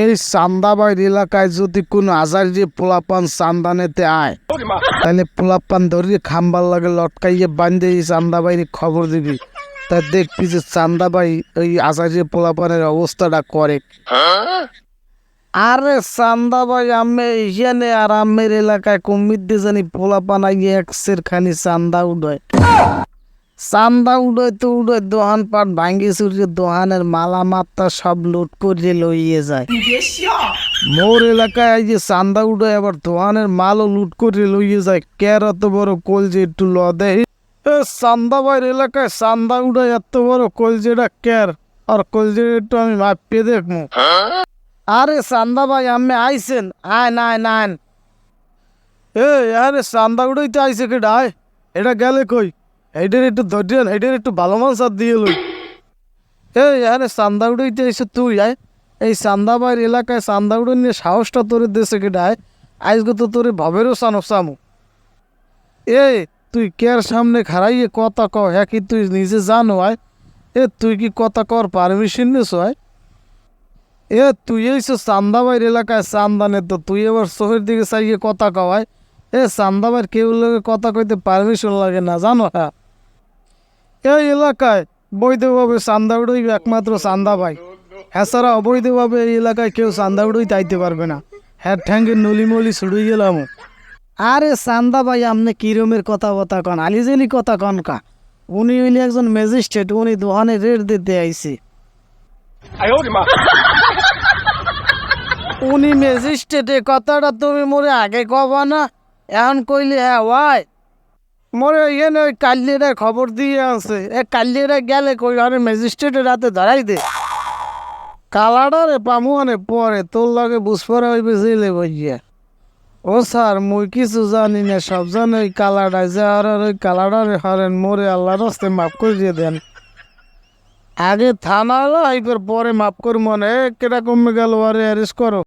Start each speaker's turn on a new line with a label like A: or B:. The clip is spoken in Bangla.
A: এই চান্দাবাড়ির এলাকায় যদি কোনো আজার যে পোলাপান চান্দানেতে আয় তাহলে পোলাপান ধরিয়ে খাম্বার লাগে লটকাইয়ে বান্ধে এই চান্দাবাড়ির খবর দিবি। তা দেখবি যে চান্দাবাই ওই আজারিয়ে পোলাপানের অবস্থাটা করে আরে চান্দাবাই, আমি এখানে আর আমের এলাকায় দিয়ে জানি পোলাপান আইয়ে একশের খানি চান্দা উড়ায় চান্দা উড়ায় তো উড়ায় দোহান পাট ভাঙ্গি চুরিয়ে দোহানের মালা মাত্রা সব লুট করে লইয়ে যায়। মোর এলাকায় এই যে চান্দা উড়ায় আবার দোহানের মালও লুট করে লইয়ে যায় কের এত বড় কলজে একটু ল দেয় এ চান্দাবাইয়ের এলাকায় চান্দা উড়ায় এত বড় কলজেটা কের আর? কলজে একটু আমি মাপিয়ে দেখব। আরে চান্দা ভাই আমি আইসেন আয় না আয় না, আয় এ আরে চান্দা উড়াইতে আইসে কেটা আয়, এটা গেলে কই? এইটার একটু ধরিয়েন এইটার একটু ভালো মাছ আর দিয়ে লই। এই, আরে চান্দা উড়াইতে আইসে তুই, আয়। এই চান্দা এলাকায় চান্দা উড়ে নিয়ে সাহসটা তোরে দেশে কেটা, আয়। আজকে তো তোরে ভাবেরও সানো সামু। এই, তুই কের সামনে খারাইয়ে কথা কও হ্যাঁ কি তুই নিজে জানো, আয়। এ, তুই কি কথা কর পারমিশন নিস, আয়। এ, তুই এইসব চান্দাবাইর এলাকায় চান্দানে তো তুই এবার শহরের দিকে চাইয়ে কথা কওয়ায় এ চান্দাবাইর কেউ লোকে কথা কইতে পারমিশন লাগে না, জানো হ্যাঁ। এই এলাকায় বৈধভাবে চান্দা উড়ুই একমাত্র চান্দা হ্যাঁ এছাড়া অবৈধভাবে এই এলাকায় কেউ চান্দা উড়ুই তাইতে পারবে না। হ্যাঁ ঠ্যাঙ্গে নলিমলি ছুড়ুই গেলাম। আরে চান্দা ভাই আপনি কিরমের কথা বতা কন? আলিজেনি কথা কন কা? উনি উনি একজন ম্যাজিস্ট্রেট উনি দোহানে রেট দিতে
B: আইসি।
A: উনি ম্যাজিস্ট্রেটে কথাটা তুমি মোরে আগে কবা না? এখন কইলে হ্যাঁ ওয়াই। মোরে এখানে ওই কাল্লিরা খবর দিয়ে আছে এ কাল্লিরা গেলে কই? আরে ম্যাজিস্ট্রেটের রাতে ধরাই দে। কালাডারে পামুয়ানে পরে তোর লগে বুঝপরে হইবে জেলে বইয়া। ও স্যার, মুই কিছু জানি না, সব জানি ওই কালাডায় যে আর ওই কালাডারে হারেন, মোরে আল্লাহ রাস্তে মাফ করে দিয়ে দেন। আগে থানা হলো এইবার পরে মাফ করব মনে কেটা কমে গেল? আরে অ্যারেস্ট করো।